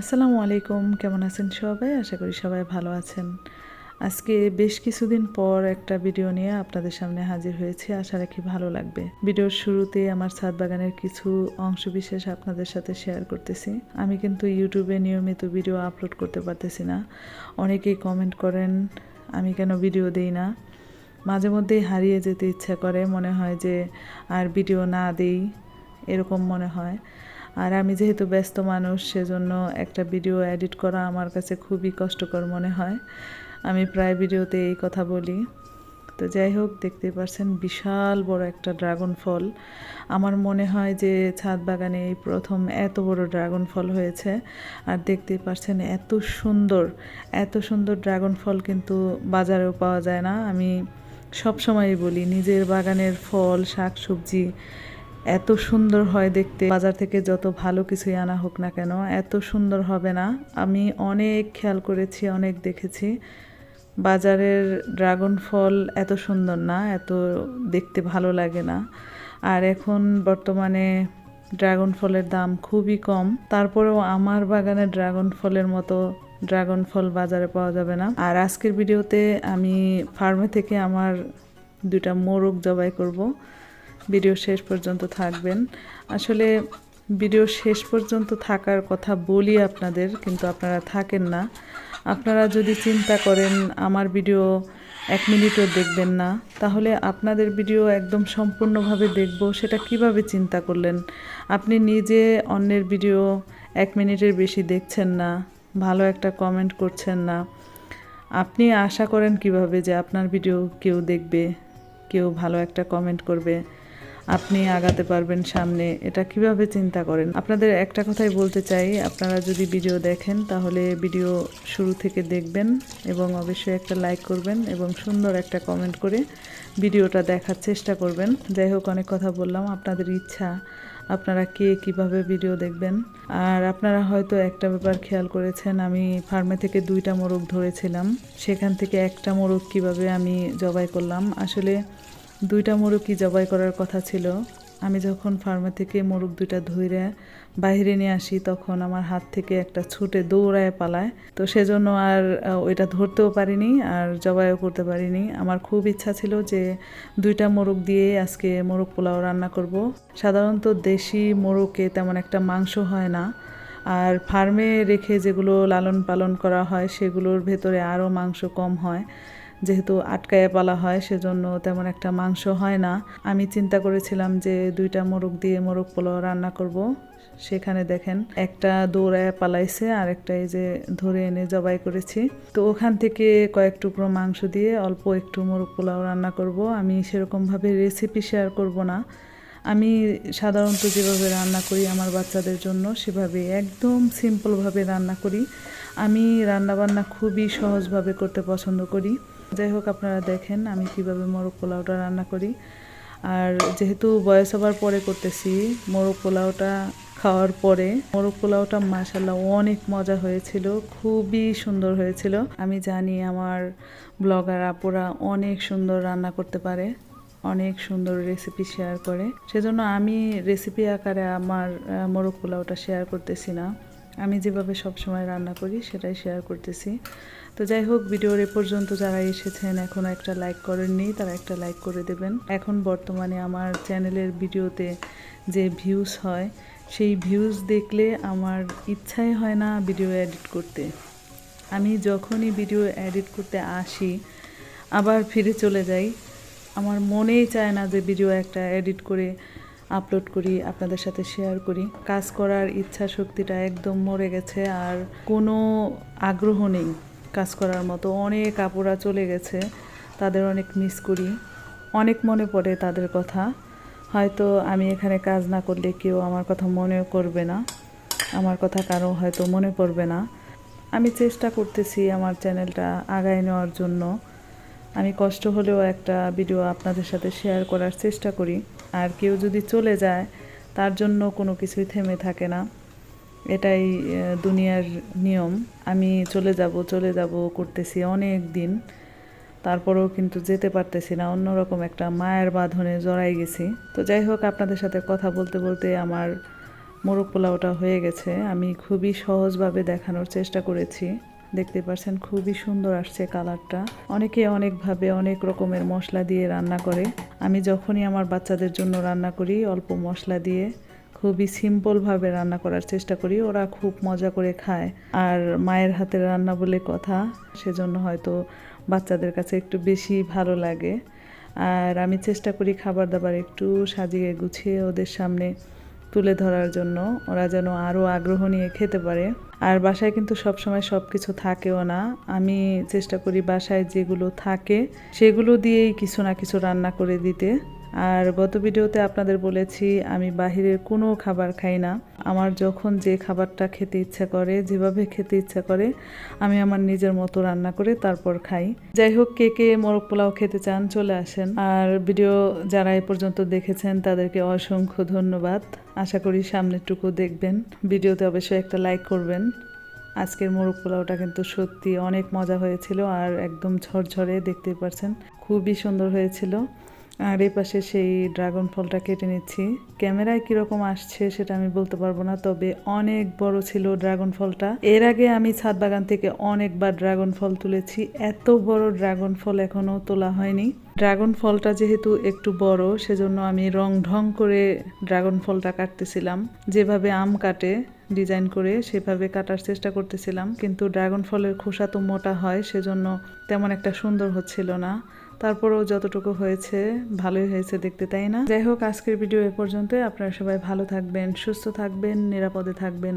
আসসালামু আলাইকুম, কেমন আছেন সবাই? আশা করি সবাই ভালো আছেন। আজকে বেশ কিছুদিন পর একটা ভিডিও নিয়ে আপনাদের সামনে হাজির হয়েছি। আশা রাখি ভালো লাগবে। ভিডিওর শুরুতে আমার ছাদ বাগানের কিছু অংশ বিশেষ আপনাদের সাথে শেয়ার করতেছি। আমি কিন্তু ইউটিউবে নিয়মিত ভিডিও আপলোড করতে পারতেছি না। অনেকেই কমেন্ট করেন, আমি কেন ভিডিও দেই না? মাঝে মধ্যেই হারিয়ে যেতে ইচ্ছা করে, মনে হয় যে আর ভিডিও না দেই, এরকম মনে হয়। আর আমি যেহেতু ব্যস্ত মানুষ, সেজন্য একটা ভিডিও এডিট করা আমার কাছে খুবই কষ্টকর মনে হয়। আমি প্রায় ভিডিওতে এই কথা বলি। তো যাই হোক দেখতে পাচ্ছেন বিশাল বড় একটা ড্রাগন ফল আমার মনে হয় যে ছাদ বাগানে এই প্রথম এত বড় ড্রাগন ফল হয়েছে। আর দেখতে পাচ্ছেন এত সুন্দর এত সুন্দর ড্রাগন ফল কিন্তু বাজারেও পাওয়া যায় না। আমি সব সময়ই বলি, নিজের বাগানের ফল শাক সবজি এত সুন্দর হয় দেখতে। বাজার থেকে যত ভালো কিছুই আনা হোক না কেন, এত সুন্দর হবে না। আমি অনেক খেয়াল করেছি, অনেক দেখেছি। বাজারের ড্রাগন ফল এত সুন্দর না, এত দেখতে ভালো লাগে না। আর এখন বর্তমানে ড্রাগন ফলের দাম খুবই কম। তারপরেও আমার বাগানে ড্রাগন ফলের মতো ড্রাগন ফল বাজারে পাওয়া যাবে না। আর আজকের ভিডিওতে আমি ফার্মে থেকে আমার দুটা মোরগ জবাই করব। ভিডিও শেষ পর্যন্ত থাকবেন। আসলে ভিডিও শেষ পর্যন্ত থাকার কথা বলি আপনাদের, কিন্তু আপনারা থাকেন না। আপনারা যদি চিন্তা করেন, আমার ভিডিও এক মিনিটও দেখবেন না, তাহলে আপনাদের ভিডিও একদম সম্পূর্ণভাবে দেখব, সেটা কীভাবে চিন্তা করলেন? আপনি নিজে অন্যের ভিডিও এক মিনিটের বেশি দেখছেন না, ভালো একটা কমেন্ট করছেন না। আপনি আশা করেন কীভাবে যে আপনার ভিডিও কেউ দেখবে, কেউ ভালো একটা কমেন্ট করবে। আপনি আগাতে পারবেন সামনে। এটা কীভাবে চিন্তা করেন? আপনাদের একটা কথাই বলতে চাই, আপনারা যদি ভিডিও দেখেন, তাহলে ভিডিও শুরু থেকে দেখবেন এবং অবশ্যই একটা লাইক করবেন এবং সুন্দর একটা কমেন্ট করে ভিডিওটা দেখার চেষ্টা করবেন। যাই হোক, অনেক কথা বললাম। আপনাদের ইচ্ছা, আপনারা কে কীভাবে ভিডিও দেখবেন? আর আপনারা হয়তো একটা ব্যাপার খেয়াল করেছেন, আমি ফার্মে থেকে দুইটা মোরগ ধরেছিলাম। সেখান থেকে একটা মোরগ কীভাবে আমি জবাই করলাম? আসলে দুইটা মোরগই জবাই করার কথা ছিল? আমি যখন ফার্মে থেকে মোরগ দুইটা ধুইরে বাইরে নিয়ে আসি, তখন আমার হাত থেকে একটা ছুটে দৌড়ায় পালায়। তো সেজন্য আর ওইটা ধরতেও পারিনি আর জবাইও করতে পারিনি। আমার খুব ইচ্ছা ছিল যে দুইটা মোরগ দিয়ে আজকে মোরগ পোলাও রান্না করব। সাধারণত দেশি মোরগে তেমন একটা মাংস হয় না। আর ফার্মে রেখে যেগুলো লালন পালন করা হয়, সেগুলোর ভেতরে আরও মাংস কম হয়। যেহেতু আটকায় পালা হয়, সেজন্য তেমন একটা মাংস হয় না। আমি চিন্তা করেছিলাম যে দুইটা মোরগ দিয়ে মোরগ পোলাও রান্না করব। সেখানে দেখেন একটা দৌড়ায় পালাইছে আর একটা এই যে ধরে এনে জবাই করেছি। তো ওখান থেকে কয়েক টুকরো মাংস দিয়ে অল্প একটু মোরগ পোলাও রান্না করব। আমি সেরকমভাবে রেসিপি শেয়ার করব না। আমি সাধারণত যেভাবে রান্না করি আমার বাচ্চাদের জন্য, সেভাবে একদম সিম্পলভাবে রান্না করি। আমি রান্নাবান্না খুবই সহজভাবে করতে পছন্দ করি। যাই হোক, আপনারা দেখেন আমি কীভাবে মোরগ পোলাওটা রান্না করি। আর যেহেতু বয়স হবার পরে করতেছি, মোরগ পোলাওটা খাওয়ার পরে, মোরগ পোলাওটা মাসাল্লাহ অনেক মজা হয়েছিল, খুবই সুন্দর হয়েছিল। আমি জানি আমার ব্লগার আপুরা অনেক সুন্দর রান্না করতে পারে, অনেক সুন্দর রেসিপি শেয়ার করে। সেজন্য আমি রেসিপি আকারে আমার মোরগ পোলাওটা শেয়ার করতেছি না। আমি যেভাবে সবসময় রান্না করি, সেটাই শেয়ার করতেছি। তো যাই হোক, ভিডিওর এ পর্যন্ত যারা এসেছেন এখনও একটা লাইক করেননি, তারা একটা লাইক করে দেবেন। এখন বর্তমানে আমার চ্যানেলের ভিডিওতে যে ভিউজ হয়, সেই ভিউজ দেখলে আমার ইচ্ছাই হয় না ভিডিও এডিট করতে। আমি যখনই ভিডিও এডিট করতে আসি, আবার ফিরে চলে যাই, আমার মনেই চায় না যে ভিডিও একটা এডিট করে আপলোড করি, আপনাদের সাথে শেয়ার করি। কাজ করার ইচ্ছা শক্তিটা একদম মরে গেছে আর কোনো আগ্রহ নেই। কাজ করার মতো অনেক আপুরা চলে গেছে, তাদের অনেক মিস করি। অনেক মনে পড়ে তাদের কথা। হয়তো আমি এখানে কাজ না করলে কেউ আমার কথা মনেও করবে না। আমার কথা কারও হয়তো মনে পড়বে না। আমি চেষ্টা করতেছি আমার চ্যানেলটা আগায় নেওয়ার জন্য। আমি কষ্ট হলেও একটা ভিডিও আপনাদের সাথে শেয়ার করার চেষ্টা করি। আর কেউ যদি চলে যায়, তার জন্য কোনো কিছুই থেমে থাকে না। এটাই দুনিয়ার নিয়ম। আমি চলে যাব চলে যাব করতেছি অনেক দিন। তারপরেও কিন্তু যেতে পারতেছি না, অন্যরকম একটা মায়ের বাঁধনে জড়াই গেছি। তো যাই হোক, আপনাদের সাথে কথা বলতে বলতে আমার মোরগ পোলাওটা হয়ে গেছে। আমি খুবই সহজভাবে দেখানোর চেষ্টা করেছি। দেখতে পাচ্ছেন খুবই সুন্দর আসছে কালারটা। অনেকে অনেকভাবে অনেক রকমের মশলা দিয়ে রান্না করে। আমি যখনই আমার বাচ্চাদের জন্য রান্না করি, অল্প মশলা দিয়ে খুবই সিম্পলভাবে রান্না করার চেষ্টা করি। ওরা খুব মজা করে খায়। আর মায়ের হাতের রান্না বলে কথা, সেজন্য হয়তো বাচ্চাদের কাছে একটু বেশি ভালো লাগে। আর আমি চেষ্টা করি খাবার দাবার একটু সাজিয়ে গুছিয়ে ওদের সামনে তুলে ধরার জন্য। ওরা যেন আরও আগ্রহ নিয়ে খেতে পারে। আর বাসায় কিন্তু সবসময় সব কিছু থাকেও না। আমি চেষ্টা করি বাসায় যেগুলো থাকে, সেগুলো দিয়েই কিছু না কিছু রান্না করে দিতে। আর গত ভিডিওতে আপনাদের বলেছি, আমি বাহিরের কোনো খাবার খাই না। আমার যখন যে খাবারটা খেতে ইচ্ছা করে, যেভাবে খেতে ইচ্ছা করে, আমি আমার নিজের মতো রান্না করে তারপর খাই। যাই হোক, কে কে মোরগ পোলাও খেতে চান, চলে আসেন। আর ভিডিও যারা এ পর্যন্ত দেখেছেন, তাদেরকে অসংখ্য ধন্যবাদ। আশা করি সামনেরটুকু দেখবেন। ভিডিওতে অবশ্যই একটা লাইক করবেন। আজকের মোরগ পোলাওটা কিন্তু সত্যি অনেক মজা হয়েছিল আর একদম ঝরঝরে, দেখতেই পারছেন। খুবই সুন্দর হয়েছিল। আর এই পাশে সেই ড্রাগন ফলটা কেটে নিচ্ছি। ক্যামেরায় কীরকম আসছে সেটা আমি বলতে পারব না, তবে অনেক বড় ছিল ড্রাগন ফলটা। এর আগে আমি ছাদ বাগান থেকে অনেকবার ড্রাগন ফল তুলেছি, এত বড় ড্রাগন ফল এখনও তোলা হয়নি। ড্রাগন ফলটা যেহেতু একটু বড়, সেজন্য আমি রং ঢং করে ড্রাগন ফলটা কাটতেছিলাম। যেভাবে আম কাটে, ডিজাইন করে সেভাবে কাটার চেষ্টা করতেছিলাম, কিন্তু ড্রাগন ফলের খোসা তো মোটা হয়, সেজন্য তেমন একটা সুন্দর হচ্ছিল না। তারপরেও যতটুকু হয়েছে, ভালোই হয়েছে দেখতে, তাই না? যাই হোক, আজকের ভিডিও এ পর্যন্ত আপনারা সবাই ভালো থাকবেন, সুস্থ থাকবেন, নিরাপদে থাকবেন।